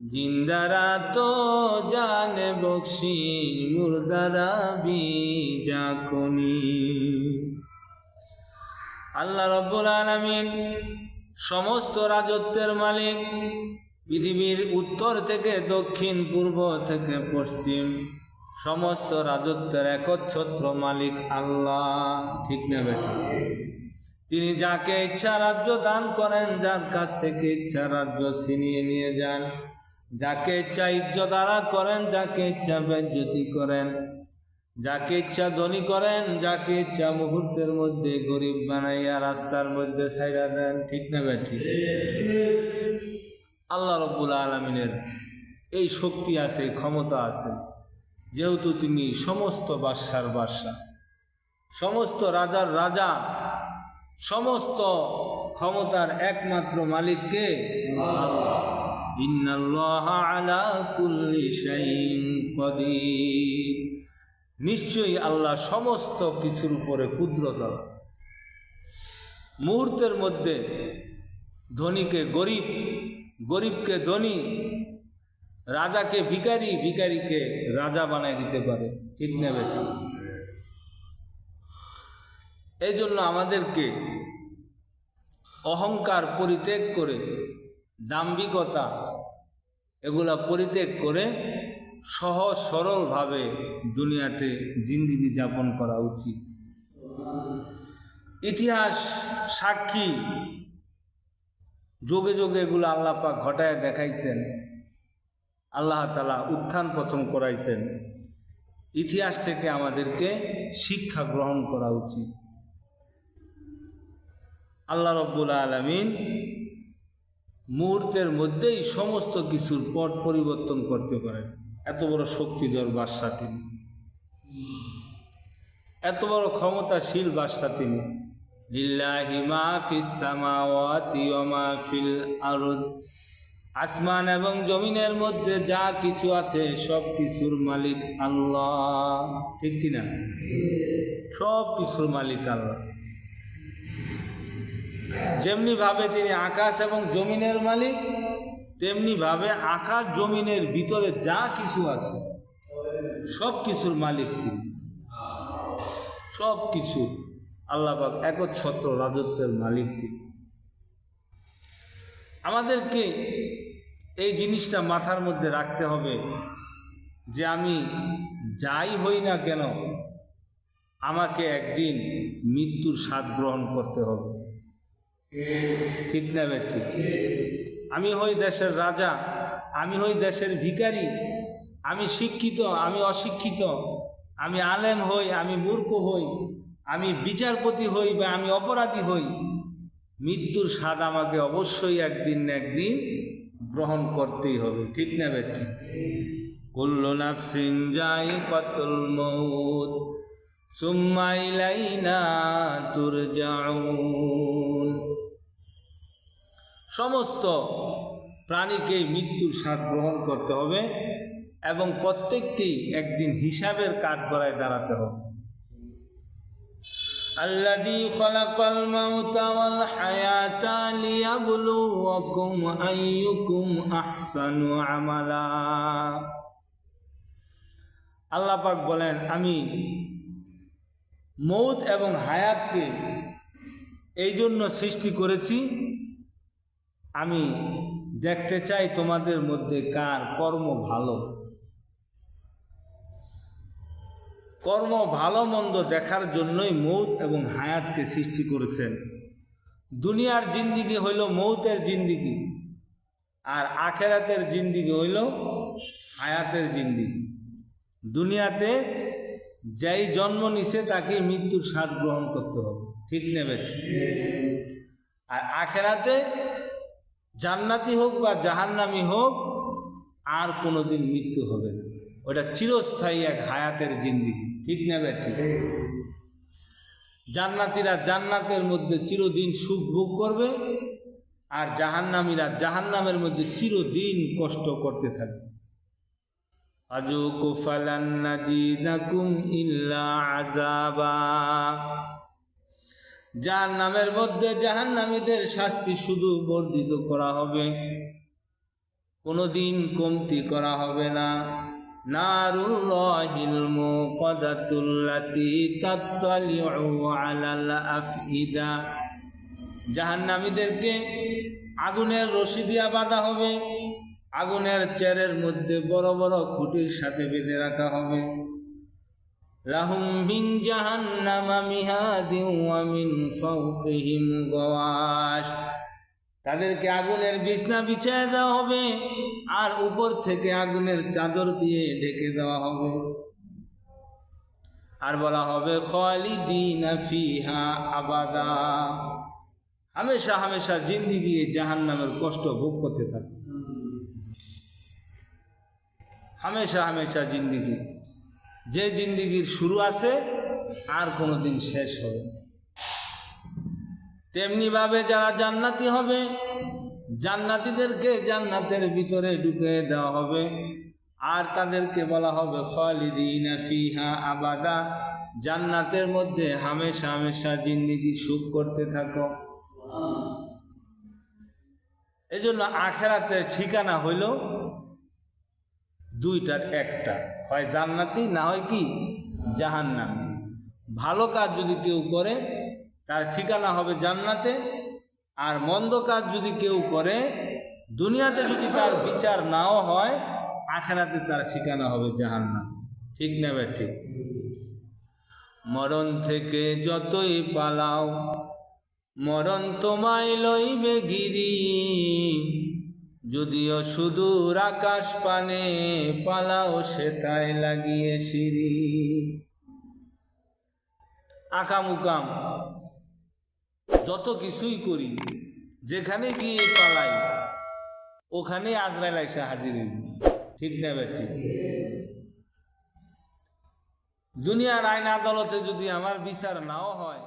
জিন্দারা তো জানে বক্সি, মুর্দারা বি জাকনি আল্লাহ রব্বুল আলামিন সমস্ত রাজত্বের মালিক, পৃথিবীর উত্তর থেকে দক্ষিণ, পূর্ব থেকে পশ্চিম, সমস্ত রাজত্বের একচ্ছত্র মালিক আল্লাহ। ঠিক না বেটা? তিনি যাকে ইচ্ছা রাজ্য দান করেন, যার কাছ থেকে ইচ্ছা রাজ্য ছিনিয়ে নিয়ে যান। যাকে ইচ্ছা ইজ্জত আলা করেন, যাকে ইচ্ছা বেজ্জতি করেন। যাকে ইচ্ছা ধনী করেন, যাকে ইচ্ছা মুহূর্তের মধ্যে গরিব বানাইয়া রাস্তার মধ্যে ছাইরা দেন। ঠিক না ব্যাঠি আল্লাহ রব্বুল আলমিনের এই শক্তি আছে ক্ষমতা আছে। যেহেতু তিনি সমস্ত বাদশার বাদশা সমস্ত রাজার রাজা সমস্ত ক্ষমতার একমাত্র মালিককে নিশ্চয়ই আল্লাহ সমস্ত কিছুর উপরে কুদ্রতলা মুহূর্তের মধ্যে ধনীকে গরিব, গরিবকে ধনী, রাজাকে ভিকারি ভিখারিকে রাজা বানায় দিতে পারে। ঠিক এই জন্য আমাদেরকে অহংকার পরিত্যাগ করে, দাম্ভিকতা এগুলা পরিত্যাগ করে সহজ সরলভাবে দুনিয়াতে জিন্দিগি যাপন করা উচিত। ইতিহাস, সাক্ষী, যোগে যোগে এগুলো আল্লাহ পাক ঘটায় দেখাইছেন, আল্লাহ তালা উত্থান পতন করাইছেন। ইতিহাস থেকে আমাদেরকে শিক্ষা গ্রহণ করা উচিত। আল্লাহ আলমিন মুহূর্তের মধ্যেই সমস্ত কিছুর পট পরিবর্তন করতে পারেন। এত বড় শক্তিধর বাদশা তিনি। এত বড় ক্ষমতাশীল বাদশা তিনি। লিল্লাহি মা ফিল আসমান এবং জমিনের মধ্যে যা কিছু আছে, সব কিছুর মালিক আল্লাহ। ঠিক কিনা? সব কিছুর মালিক আল্লাহ। যেমনি ভাবে তিনি আকাশ এবং জমিনের মালিক, তেমনি ভাবে আকাশ জমিনের ভিতরে যা কিছু আছে, সব কিছুর মালিক তিনি। সব কিছু আল্লাহবাক একচ্ছত্র রাজত্বের মালিক তিনি। আমাদেরকে এই জিনিসটা মাথার মধ্যে রাখতে হবে যে আমি যাই হই না কেন, আমাকে একদিন মৃত্যুর স্বাদ গ্রহণ করতে হবে। ঠিক না ঠিক আমি হই দেশের রাজা, আমি হই দেশের ভিখারি, আমি শিক্ষিত, আমি অশিক্ষিত, আমি আলেম হই, আমি মূর্খ হই, আমি বিচারপতি হই বা আমি অপরাধী হই, মৃত্যুর স্বাদ আমাকে অবশ্যই একদিন না একদিন গ্রহণ করতেই হবে, ঠিক না বে ঠিক কুল্লু নাফসিন যাই কতল মৌত সুম্মা ইলাইনা তুরজাউন। সমস্ত প্রাণীকেই মৃত্যুর স্বাদ গ্রহণ করতে হবে এবং প্রত্যেককেই একদিন হিসাবের কাঠ গড়ায় দাঁড়াতে হবে الذي خلق الموت والحياة ليبلوكم أيكم أحسن عملا আল্লাহ পাক বলেন আমি মৌত এবং হায়াতকে এই জন্য সৃষ্টি করেছি আমি দেখতে চাই তোমাদের মধ্যে কার কর্ম ভালো। কর্ম ভালো মন্দ দেখার জন্যই মৌত এবং হায়াতকে সৃষ্টি করেছেন। দুনিয়ার জিন্দিগি হইল মৌতের জিন্দিগি, আর আখেরাতের জিন্দিগি হইল হায়াতের জিন্দিগি। দুনিয়াতে যেই জন্ম নিছে তাকে মৃত্যুর স্বাদ গ্রহণ করতে হবে। ঠিক নেবে? আর আখেরাতে জান্নাতি হোক বা জাহান্নামি হোক, আর কোনোদিন মৃত্যু হবে না। ওটা চিরস্থায়ী এক হায়াতের জিন্দিগি। ঠিক নেবে ঠিক। জান্নাতিরা জান্নাতের মধ্যে চিরদিন সুখ ভোগ করবে, আর জাহান্নামীরা জাহান্নামের মধ্যে চিরদিন কষ্ট করতে থাকবে। আজুকু ফালান নাজিদাকুম ইল্লা আযাবা। জাহান নামের মধ্যে জাহান নামীদের শাস্তি শুধু বর্ধিত করা হবে। কোনোদিন কমতি করা হবে না। নারুল্লাহিল মুকাদাতুল্লাতি তাত্তালিউ আলাল আফইদা। জাহান্নামীদেরকে আগুনের রশি দিয়া বাঁধা হবে। আগুনের চেরের মধ্যে বড় বড় খুঁটির সাথে বেঁধে রাখা হবে। মিন জাহান্নামা মিহাদিন ওয়া মিন ফাওকিহিম গাওয়াশ। তাদেরকে আগুনের বিছনা বিছিয়ে দেওয়া হবে আর উপর থেকে আগুনের চাদর দিয়ে ঢেকে দেওয়া হবে। আর বলা হবে, খালিদিনা ফিহা আবাদা। হামেশা হামেশা জিন্দিগি জাহান নামের কষ্ট ভোগ করতে থাকে। হামেশা হামেশা জিন্দিগি। যে জিন্দিগির শুরু আছে, আর কোনোদিন শেষ হবে তেমনিভাবে যারা জান্নাতি হবে, জান্নাতিদেরকে জান্নাতের ভিতরে ঢুকে দেওয়া হবে। আর তাদেরকে বলা হবে, খালিদিনা ফিহা আবাদা। জান্নাতের মধ্যে হামেশা হামেশা জিন্দিগি সুখ করতে থাকো। এজন্য আখেরাতের ঠিকানা হইল দুইটার একটা। হয় জান্নাতি, না হয় কি? জাহান্নামি। ভালো কাজ যদি কেউ করে, তার ঠিকানা হবে জান্নাতে। আর মন্দ কাজ যদি কেউ করে, দুনিয়াতে যদি তার বিচার নাও হয়, আখেরাতে তার ঠিকানা হবে জাহান্নাম। ঠিক না ঠিক? মরণ থেকে যতই পালাও, মরণ তোমায় লইবে গিরি। যদিও সুদূর আকাশ পানে পালাও সেটাই লাগিয়ে সিঁড়ি আকাম উকাম, যত কিছুই করি, যেখানে গিয়ে পালাই, ওখানে আজরাইল এসে হাজির। ঠিক না বে ঠিক দুনিয়ার আইন আদালতে যদি আমার বিচার নাও হয়